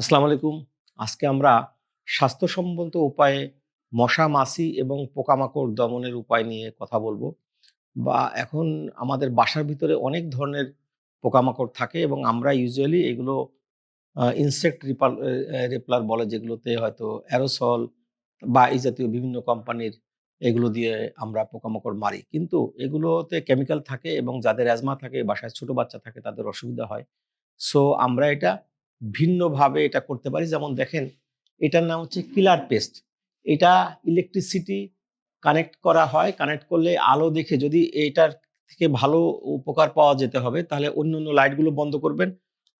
আসসালামু আলাইকুম। আজকে আমরা স্বাস্থ্যসম্মত উপায়ে মশা, মাছি এবং পোকামাকড় দমনের উপায় নিয়ে কথা বলব। বা এখন আমাদের বাসার ভিতরে অনেক ধরনের পোকামাকড় থাকে এবং আমরা ইউজুয়ালি এগুলো ইনসেক্ট রিপাল রেপলার বলে যেগুলোতে হয়তো অ্যারোসল বা এই জাতীয় বিভিন্ন কোম্পানির এগুলো দিয়ে আমরা পোকামাকড় মারি। কিন্তু এগুলোতে কেমিক্যাল থাকে এবং যাদের অ্যাজমা থাকে, বাসায় ছোট বাচ্চা থাকে তাদের অসুবিধা হয়। সো আমরা এটা ভিন্নভাবে এটা করতে পারি। যেমন দেখেন, এটার নাম হচ্ছে কিলার পেস্ট। এটা ইলেকট্রিসিটি কানেক্ট করা হয়। কানেক্ট করলে আলো দেখে যদি এটার থেকে ভালো উপকার পাওয়া যেতে হবে, তাহলে অন্য অন্য লাইটগুলো বন্ধ করবেন।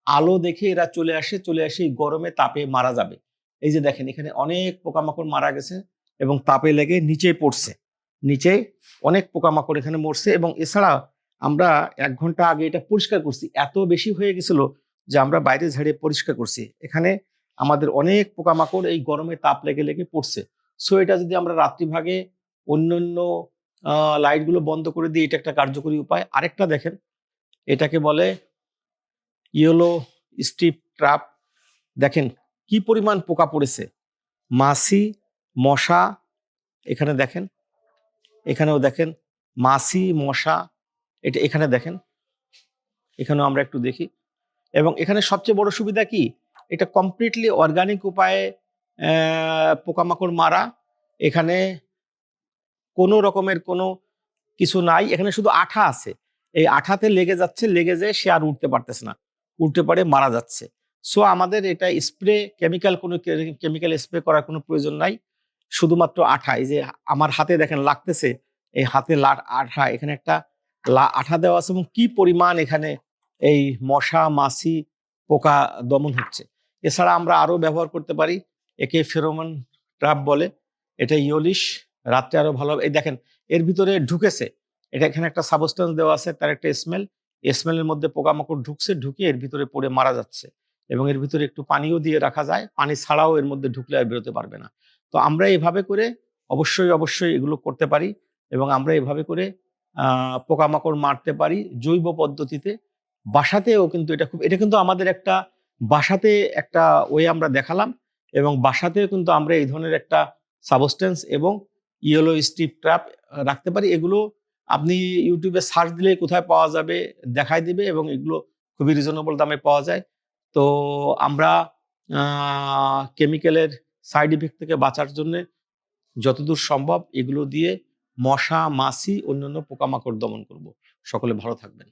আলো দেখে এরা চলে আসে চলে আসে গরমে তাপে মারা যাবে। এই যে দেখেন, এখানে অনেক পোকামাকড় মারা গেছে এবং তাপে লেগে নিচে পড়ছে। নিচে অনেক পোকামাকড় এখানে মরছে এবং এছাড়া আমরা এক ঘণ্টা আগে এটা পরিষ্কার করছি। এত বেশি হয়ে গেছিল যে আমরা বাইরে ঝাড়িয়ে পরিষ্কার করছি। এখানে আমাদের অনেক পোকামাকড় এই গরমে তাপ লেগে লেগে পড়ছে। সো এটা যদি আমরা রাত্রি ভাগে অন্যান্য লাইটগুলো বন্ধ করে দিই, এটা একটা কার্যকরী উপায়। আরেকটা দেখেন, এটাকে বলে ইয়েলো স্টিপ ট্রাপ। দেখেন, কি পরিমাণ পোকা পড়েছে। মাছি, মশা, এখানে দেখেন, এখানেও দেখেন, মাছি, মশা, এটা এখানে দেখেন, এখানেও আমরা একটু দেখি। এবং এখানে সবচেয়ে বড় সুবিধা কি? এটা কমপ্লিটলি অর্গানিক উপায়ে পোকামাকড় মারা, এখানে কোনো রকমের কোনো কিছু নাই। এখানে শুধু আঠা আছে। এই আঠাতে লেগে যাচ্ছে, লেগে যায় সে আর উঠতে পারতেছে না। উঠতে পারে, মারা যাচ্ছে। সো আমাদের এটা স্প্রে কেমিক্যাল কোনো কেমিক্যাল স্প্রে করার কোনো প্রয়োজন নাই। শুধুমাত্র আঠা। এই যে আমার হাতে দেখেন লাগতেছে, এই হাতে লা, আঠা। এখানে একটা লা- আঠা দেওয়া আছে এবং কি পরিমাণ এখানে এই মশা, মাছি, পোকা দমন হচ্ছে। এছাড়া আমরা আরও ব্যবহার করতে পারি। একে ফেরোমন ট্র্যাপ বলে। এটা ইয়োলিশ রাত্রে আরও ভালো এই দেখেন, এর ভিতরে ঢুকেছে। এটা এখানে একটা সাবস্টেন্স দেওয়া আছে, তার একটা স্মেল স্মেলের মধ্যে পোকামাকড় ঢুকছে ঢুকে এর ভিতরে পড়ে মারা যাচ্ছে। এবং এর ভিতরে একটু পানিও দিয়ে রাখা যায়। পানি ছাড়াও এর মধ্যে ঢুকলে আর বেরোতে পারবে না। তো আমরা এভাবে করে অবশ্যই অবশ্যই এগুলো করতে পারি। এবং আমরা এভাবে করে পোকামাকড় মারতে পারি জৈব পদ্ধতিতে। বাসাতেও কিন্তু এটা খুব, এটা কিন্তু আমাদের একটা বাসাতে একটা ওয়ে আমরা দেখালাম এবং বাসাতেও কিন্তু আমরা এই ধরনের একটা সাবস্টেন্স এবং ইয়েলো স্ট্রিপ ট্র্যাপ রাখতে পারি। এগুলো আপনি ইউটিউবে সার্চ দিলে কোথায় পাওয়া যাবে দেখাই দিবে এবং এগুলো খুবই রিজনেবল দামে পাওয়া যায়। তো আমরা কেমিক্যালের সাইড ইফেক্ট থেকে বাঁচার জন্য যতদূর সম্ভব এগুলো দিয়ে মশা, মাছি, অন্যান্য পোকামাকড় দমন করব। সকলে ভালো থাকবেন।